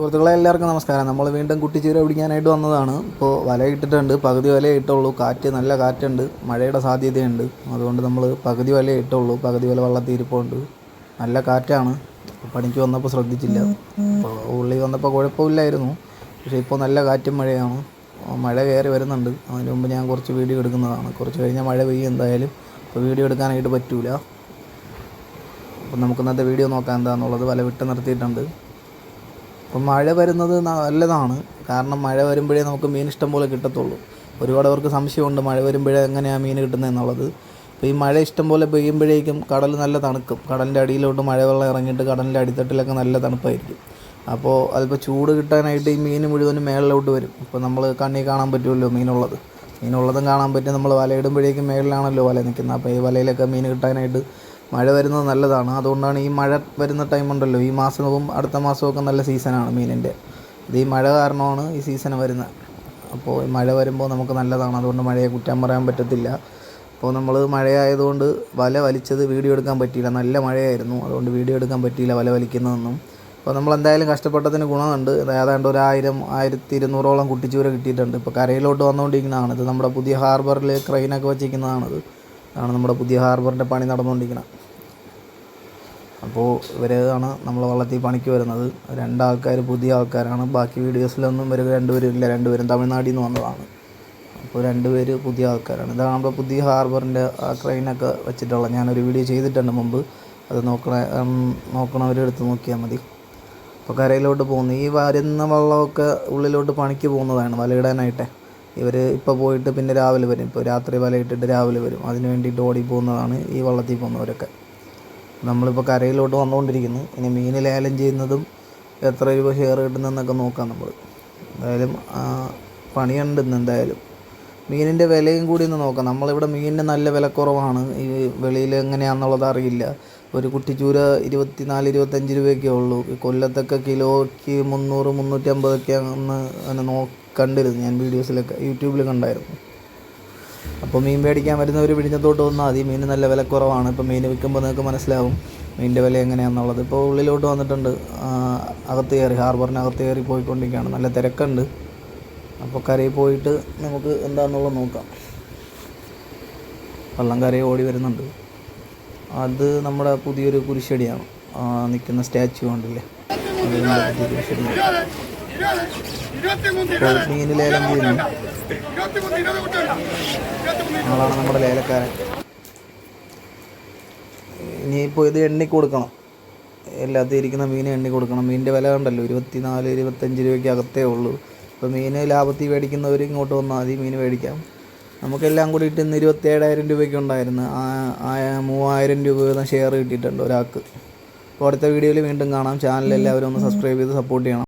സുഹൃത്തുക്കളെ എല്ലാവർക്കും നമസ്കാരം. നമ്മൾ വീണ്ടും കുട്ടിച്ചീര പിടിക്കാനായിട്ട് വന്നതാണ്. ഇപ്പോൾ വല ഇട്ടിട്ടുണ്ട്. പകുതി വല ഇട്ടുള്ളൂ. കാറ്റ് നല്ല കാറ്റുണ്ട്. മഴയുടെ സാധ്യതയുണ്ട്. അതുകൊണ്ട് നമ്മൾ പകുതി വല ഇട്ടുള്ളൂ. പകുതി വല വള്ളത്തിൽ ഇരിപ്പുണ്ട് നല്ല കാറ്റാണ്. പണിക്ക് വന്നപ്പോൾ ശ്രദ്ധിച്ചില്ല. അപ്പോൾ ഉള്ളി വന്നപ്പോൾ കുഴപ്പമില്ലായിരുന്നു. പക്ഷേ ഇപ്പോൾ നല്ല കാറ്റും മഴയാണ്. മഴ കയറി വരുന്നുണ്ട്. അതിന് മുമ്പ് ഞാൻ കുറച്ച് വീഡിയോ എടുക്കുന്നതാണ്. കുറച്ച് കഴിഞ്ഞാൽ മഴ പെയ്യും എന്തായാലും. അപ്പോൾ വീഡിയോ എടുക്കാനായിട്ട് പറ്റൂല. അപ്പം നമുക്ക് ഇന്നത്തെ വീഡിയോ നോക്കാം എന്താണെന്നുള്ളത് വല വിട്ട് നിർത്തിയിട്ടുണ്ട്. അപ്പം മഴ വരുന്നത് നല്ലതാണ്. കാരണം മഴ വരുമ്പോഴേ നമുക്ക് മീൻ ഇഷ്ടം പോലെ കിട്ടത്തുള്ളൂ. ഒരുപാട് അവർക്ക് സംശയമുണ്ട് മഴ വരുമ്പോഴേ എങ്ങനെയാണ് മീൻ കിട്ടുന്നത് എന്നുള്ളത്. അപ്പോൾ ഈ മഴ ഇഷ്ടം പോലെ പെയ്യുമ്പോഴേക്കും കടൽ നല്ല തണുക്കും. കടലിന്റെ അടിയിലോട്ട് മഴവെള്ളം ഇറങ്ങിയിട്ട് കടലിന്റെ അടിത്തട്ടിലൊക്കെ നല്ല തണുപ്പായിരിക്കും. അപ്പോൾ അതിപ്പോൾ ചൂട് കിട്ടാനായിട്ട് ഈ മീൻ മുഴുവനും മേളിലോട്ട് വരും. ഇപ്പോൾ നമ്മൾ കണ്ണി കാണാൻ പറ്റുമല്ലോ മീനുള്ളത്. മീനുള്ളതും കാണാൻ പറ്റും. നമ്മൾ വലയിടുമ്പോഴേക്കും മേളിലാണല്ലോ വല നിൽക്കുന്നത്. അപ്പോൾ ഈ വലയിലൊക്കെ മീൻ കിട്ടാനായിട്ട് മഴ വരുന്നത് നല്ലതാണ്. അതുകൊണ്ടാണ് ഈ മഴ വരുന്ന ടൈം ഉണ്ടല്ലോ. ഈ മാസവും അടുത്ത മാസമൊക്കെ നല്ല സീസണാണ് മീനിന്റെ. ഇത് ഈ മഴ കാരണമാണ് ഈ സീസൺ വരുന്നത് അപ്പോൾ ഈ മഴ വരുമ്പോൾ നമുക്ക് നല്ലതാണ്. അതുകൊണ്ട് മഴയെ കുറ്റം പറയാൻ പറ്റത്തില്ല. അപ്പോൾ നമ്മൾ മഴയായതുകൊണ്ട് വല വലിച്ചത് വീഡിയോ എടുക്കാൻ പറ്റിയില്ല. നല്ല മഴയായിരുന്നു. അതുകൊണ്ട് വീഡിയോ എടുക്കാൻ പറ്റിയില്ല വല വലിക്കുന്നതൊന്നും. അപ്പോൾ നമ്മൾ എന്തായാലും കഷ്ടപ്പെട്ടതിന് ഗുണമുണ്ട്. ഏതാണ്ട് ഒരു ആയിരം ആയിരത്തി ഇരുന്നൂറോളം കുട്ടിച്ചൂര കിട്ടിയിട്ടുണ്ട്. ഇപ്പോൾ കരയിലോട്ട് വന്നുകൊണ്ടിരിക്കുന്നതാണ്. ഇത് നമ്മുടെ പുതിയ ഹാർബറിൽ ക്രെയിനൊക്കെ വെച്ചിരിക്കുന്നതാണിത്. അതാണ് നമ്മുടെ പുതിയ ഹാർബറിന്റെ പണി നടന്നുകൊണ്ടിരിക്കുന്നത്. അപ്പോൾ ഇവരാണ് നമ്മൾ വള്ളത്തിൽ പണിക്ക് വരുന്നത്. രണ്ടാൾക്കാർ പുതിയ ആൾക്കാരാണ്. ബാക്കി വീഡിയോസിലൊന്നും ഇവർ രണ്ടുപേരും ഇല്ല. രണ്ടുപേരും തമിഴ്നാട്ടിൽ നിന്ന് വന്നതാണ്. അപ്പോൾ രണ്ടുപേര് പുതിയ ആൾക്കാരാണ്. ഇതാണ് നമ്മുടെ പുതിയ ഹാർബറിന്റെ ആ ക്രെയിനൊക്കെ വെച്ചിട്ടുള്ള ഞാനൊരു വീഡിയോ ചെയ്തിട്ടുണ്ട് മുമ്പ്. അത് നോക്കണ നോക്കണവരെടുത്ത് നോക്കിയാൽ മതി. അപ്പോൾ കരയിലോട്ട് പോകുന്നു. ഈ വരുന്ന വള്ളമൊക്കെ ഉള്ളിലോട്ട് പണിക്ക് പോകുന്നതാണ് വലയിടാനായിട്ട്. ഇവർ ഇപ്പോൾ പോയിട്ട് പിന്നെ രാവിലെ വരും. ഇപ്പോൾ രാത്രി വലയിട്ടിട്ട് രാവിലെ വരും. അതിന് വേണ്ടിയിട്ട് ഓടി പോകുന്നതാണ് ഈ വള്ളത്തിൽ പോകുന്നവരൊക്കെ. നമ്മളിപ്പോൾ കരയിലോട്ട് വന്നുകൊണ്ടിരിക്കുന്നു. ഇനി മീൻ ലേലം ചെയ്യുന്നതും എത്ര രൂപ ഷെയർ കിട്ടുന്നതെന്നൊക്കെ നോക്കാം നമ്മൾ എന്തായാലും പണിയുണ്ട് ഇന്ന് എന്തായാലും. മീനിന്റെ വിലയും കൂടി ഒന്ന് നോക്കാം. നമ്മളിവിടെ മീനിന് നല്ല വിലക്കുറവാണ്. ഈ വെളിയിൽ എങ്ങനെയാണെന്നുള്ളത് അറിയില്ല. ഒരു കുട്ടിച്ചൂര ഇരുപത്തിനാല് ഇരുപത്തഞ്ച് രൂപയൊക്കെ ഉള്ളൂ. കൊല്ലത്തൊക്കെ കിലോയ്ക്ക് മുന്നൂറ് മുന്നൂറ്റമ്പതൊക്കെ അന്ന് അങ്ങനെ നോ കണ്ടിരുന്നു ഞാൻ വീഡിയോസിലൊക്കെ യൂട്യൂബിൽ കണ്ടായിരുന്നു. അപ്പോൾ മീൻ മേടിക്കാൻ വരുന്നവർ വിഴിഞ്ഞത്തോട്ട് വന്നാൽ മതി. മീൻ നല്ല വിലക്കുറവാണ്. ഇപ്പോൾ മീൻ വിൽക്കുമ്പോൾ നിങ്ങൾക്ക് മനസ്സിലാവും മീനിന്റെ വില എങ്ങനെയാണെന്നുള്ളത് ഇപ്പോൾ ഉള്ളിലോട്ട് വന്നിട്ടുണ്ട്. അകത്ത് കയറി ഹാർബറിനകത്ത് കയറി പോയിക്കൊണ്ടിരിക്കുകയാണ്. നല്ല തിരക്കുണ്ട്. അപ്പോൾ കരയിൽ പോയിട്ട് നമുക്ക് എന്താണെന്നുള്ളത് നോക്കാം. വള്ളം കരയിൽ ഓടി വരുന്നുണ്ട്. അത് നമ്മുടെ പുതിയൊരു കുരിശടിയാണ്. നിൽക്കുന്ന സ്റ്റാച്ചു ഉണ്ടല്ലേ അത് കുരിശടി മീൻ ലേലം ചെയ്യുന്നു ആളാണ് നമ്മുടെ ലേലക്കാരൻ. ഇനിയിപ്പോൾ ഇത് എണ്ണി കൊടുക്കണം. എല്ലാത്തും ഇരിക്കുന്ന മീൻ എണ്ണി കൊടുക്കണം. മീനിന്റെ വില കണ്ടല്ലോ ഇരുപത്തിനാല് ഇരുപത്തഞ്ച് രൂപയ്ക്ക് അകത്തേ ഉള്ളൂ. ഇപ്പോൾ മീൻ ലാഭത്തിൽ മേടിക്കുന്നവർ ഇങ്ങോട്ട് വന്നാൽ മതി മീൻ മേടിക്കാം. നമുക്കെല്ലാം കൂടിയിട്ട് ഇന്ന് ഇരുപത്തേഴായിരം രൂപയ്ക്ക് ഉണ്ടായിരുന്നു. മൂവായിരം രൂപ ഷെയർ കിട്ടിയിട്ടുണ്ട് ഒരാൾക്ക്. അപ്പോൾ അടുത്ത വീഡിയോയിൽ വീണ്ടും കാണാം. ചാനൽ എല്ലാവരും ഒന്ന് സബ്സ്ക്രൈബ് ചെയ്ത് സപ്പോർട്ട് ചെയ്യണം.